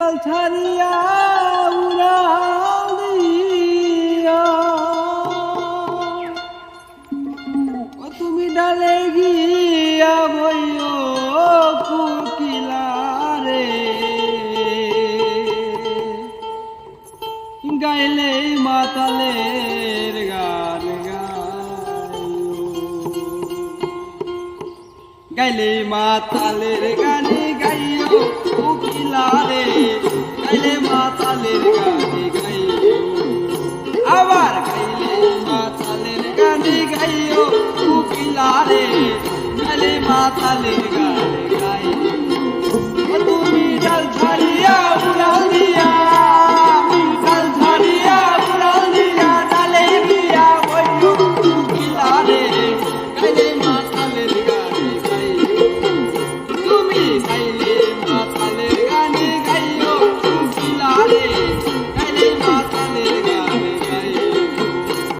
ছাড়িয়া উড়াল দিয়া ও তুমি ডালে গিয়া বইও কুকিলারে গাইলে মাতালের গান গাইলে মাতালের গানে গাইও। कैले माता ले गाने गई अवार कैले माता ले गाने गई ओ तू रे कैले माता ले गाने गई तू मीडल झाड़िया उड़ा दिया। Thank you.